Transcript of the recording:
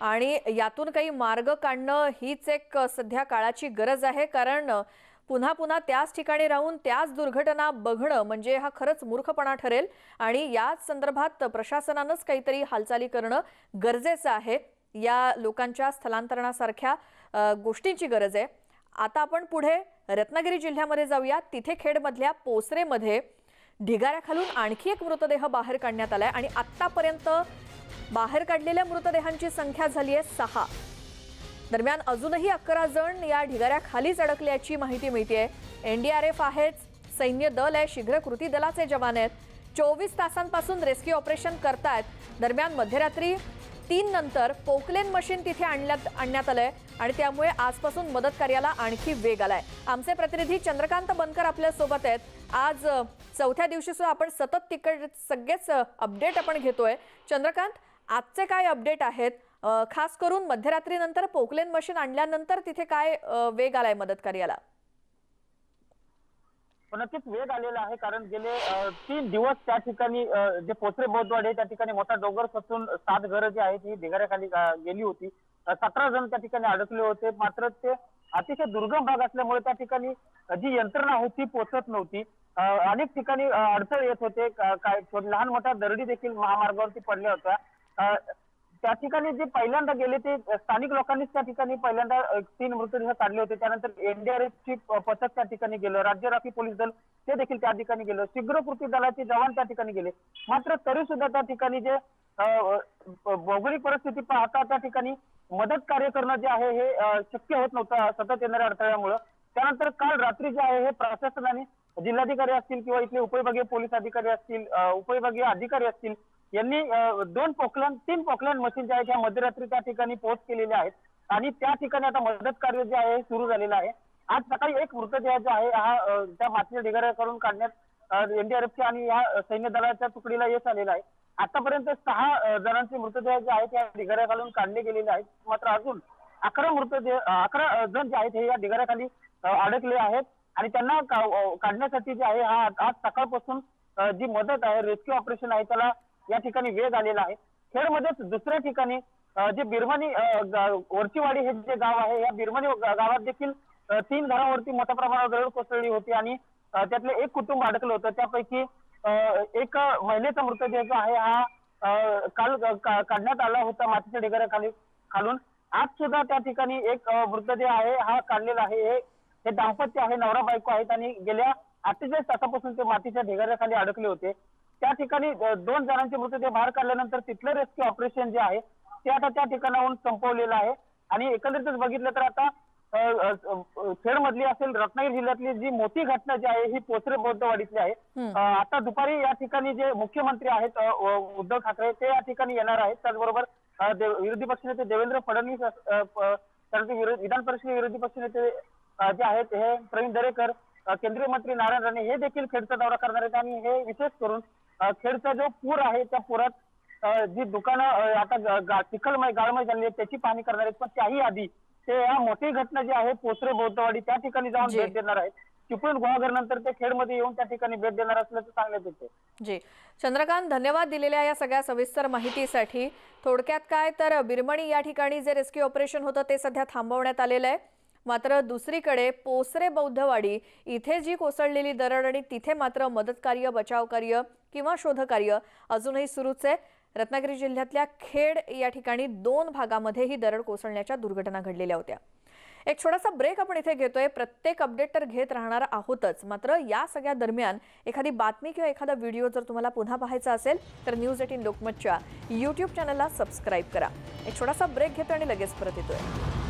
आणि यातून काही मार्ग काढणं हीच एक सध्या काळाची गरज आहे. कारण पुन्हा पुन्हा त्याच ठिकाणी राहून त्याच दुर्घटना बघणं म्हणजे हा खरंच मूर्खपणा ठरेल. आणि याच संदर्भात प्रशासनानंच काहीतरी हालचाली करणं गरजेचं आहे. या लोकांच्या स्थलांतरणासारख्या गोष्टींची गरज आहे. आता आपण पुढे रत्नागिरी जिल्ह्यामध्ये जाऊया. तिथे खेडमधल्या पोसरेमध्ये ढिगाऱ्याखालून आणखी एक मृतदेह बाहेर काढण्यात आलाय. आणि आत्तापर्यंत बाहेर काढलेल्या मृतदेहांची संख्या झाली आहे सहा. दरम्यान अजूनही अकरा जण या ढिगाऱ्याखालीच अडकल्याची माहिती मिळते एनडीआरएफ आहेच. सैन्य दल आहे शीघ्र कृती दलाचे जवान आहेत. चोवीस तासांपासून रेस्क्यू ऑपरेशन करतायत. दरम्यान मध्यरात्री तीन नंतर पोकलेन मशीन तिथे आणण्यात आणण्यात आलंय आणि त्यामुळे आजपासून मदत कार्याला आणखी वेग आलाय. आमचे प्रतिनिधी चंद्रकांत बनकर आपल्यासोबत आहेत. आज चौथ्या दिवशी सुद्धा आपण सतत तिकड सगळेच अपडेट आपण घेतोय. चंद्रकांत आजचे काय अपडेट आहेत? खास करून मध्यरात्रीनंतर पोकलेन मशीन आणल्यानंतर तिथे काय वेग आलाय मदत कार्याला पण हो, नक्कीच वेग आलेला आहे कारण गेले तीन दिवस त्या ठिकाणी जे पोचरे बोधवाड आहे त्या ठिकाणी मोठा डोंगर खचून सात घरं जी आहेत ही ढिगाऱ्याखाली गेली होती. सतरा जण त्या ठिकाणी अडकले होते. मात्र ते अतिशय दुर्गम भाग असल्यामुळे त्या ठिकाणी जी यंत्रणा आहे ती पोचत नव्हती. अनेक ठिकाणी अडचण अडथळे येत होते. काय लहान मोठ्या दरडी देखील महामार्गावरती पडल्या होत्या. त्या ठिकाणी जे पहिल्यांदा गेले ते स्थानिक लोकांनीच त्या ठिकाणी पहिल्यांदा तीन मृतदेह काढले होते. त्यानंतर एनडीआरएफची पथक त्या ठिकाणी गेलं राज्य राखीव पोलीस दल ते देखील त्या ठिकाणी गेलं शीघ्र कृती दलाचे जवान त्या ठिकाणी गेले. मात्र तरी सुद्धा त्या ठिकाणी जे भौगोलिक परिस्थिती पाहता त्या ठिकाणी मदत कार्य करणं जे आहे हे शक्य होत नव्हतं सतत येणाऱ्या अडथळ्यामुळं. त्यानंतर काल रात्री जे आहे हे प्रशासनाने जिल्हाधिकारी असतील किंवा इथले उपविभागीय पोलीस अधिकारी असतील उपविभागीय अधिकारी असतील यांनी दोन पोकलन तीन पोकलन मशीन ज्या आहेत त्या मध्यरात्री त्या ठिकाणी पोहोच केलेल्या आहेत. आणि त्या ठिकाणी आता मदत कार्य जे आहे सुरू झालेलं आहे. आज सकाळी एक मृतदेह जो आहे हा त्या मातीच्या ढिगाऱ्याकडून काढण्यात एनडीआरएफच्या आणि या सैन्य दलाच्या तुकडीला यश आलेलं आहे. आतापर्यंत सहा जणांचे मृतदेह जे आहेत त्या ढिगाऱ्याखालून काढले गेलेले आहेत. मात्र अजून अकरा मृतदेह अकरा जण जे आहेत हे या ढिगाऱ्याखाली अडकले आहेत. आणि त्यांना काढण्यासाठी जे आहे हा आज सकाळपासून जी मदत आहे रेस्क्यू ऑपरेशन आहे त्याला या ठिकाणी वेग आलेला आहे. खेडमध्येच दुसऱ्या ठिकाणी जे बिरमणी वरचीवाडी हे जे गाव आहे या बिरमणी गावात देखील तीन घरावरती मोठ्या प्रमाणावर दरड कोसळली होती आणि त्यातलं त्यातले एक कुटुंब अडकलं होतं. त्यापैकी एक महिलेचा मृतदेह जो आहे हा काल काढण्यात आला होता मातीच्या ढिगाऱ्याखाली खालून. आज सुद्धा त्या ठिकाणी एक मृतदेह आहे हा काढलेला आहे. हे हे दाम्पत्य आहे नवरा बायको आहेत आणि गेल्या अठ्ठेचाळीस तासापासून ते मातीच्या ढिगाऱ्याखाली अडकले होते. त्या ठिकाणी दोन जणांचे मृतदेह बाहेर काढल्यानंतर तिथलं रेस्क्यू ऑपरेशन जे आहे ते आता त्या ठिकाणाहून संपवलेलं आहे. आणि एकंदरीतच बघितलं तर आता खेडमधली असेल रत्नागिरी जिल्ह्यातली जी मोठी घटना जी आहे ही पोचरे बौद्धवाडीतली आहे. आता दुपारी या ठिकाणी जे मुख्यमंत्री आहेत उद्धव ठाकरे ते या ठिकाणी येणार आहेत. त्याचबरोबर विरोधी पक्षनेते देवेंद्र फडणवीस विधान परिषद विरोधी पक्षनेते जे आहेत हे प्रवीण दरेकर केंद्रीय मंत्री नारायण राणे हे देखील खेडचा दौरा करणार आहेत. आणि हे विशेष करून खेडचा जो पूर आहे त्या पुरात जी दुकानं आता चिखलमय गाळमय झालेली आहेत त्याची पाहणी करणार आहेत. पण त्याही आधी ते या मोठी घटना जी आहे पोचरे बौद्धवाडी त्या ठिकाणी जाऊन. भेट देणार आहेत. चिपळूण गुहागर नंतर ते खेडमध्ये येऊन त्या ठिकाणी भेट देणार असल्याचं सांगण्यात येते जी. चंद्रकांत धन्यवाद दिलेल्या या सगळ्या सविस्तर माहितीसाठी. थोडक्यात काय तर बिरमणी या ठिकाणी जे रेस्क्यू ऑपरेशन होतं ते सध्या थांबवण्यात आलेलं आहे. मात्र दुसरीकडे पोसरे बौद्धवाडी इथे जी कोसळलेली दरड आणि तिथे मात्र मदत कार्य बचाव कार्य किंवा शोधकार्य अजूनही सुरूच आहे रत्नागिरी जिल्ह्यातल्या खेड या ठिकाणी दोन भागामध्ये ही दरड कोसळण्याच्या दुर्घटना घडलेल्या होत्या. एक छोटासा ब्रेक आपण इथे घेतोय. प्रत्येक अपडेट तर घेत राहणार आहोतच. मात्र या सगळ्या दरम्यान एखादी बातमी किंवा एखादा व्हिडिओ जर तुम्हाला पुन्हा पाहायचा असेल तर न्यूज एटीन लोकमतच्या यूट्यूब चॅनलला सबस्क्राईब करा. एक छोटासा ब्रेक घेतो आणि लगेच परत येतोय.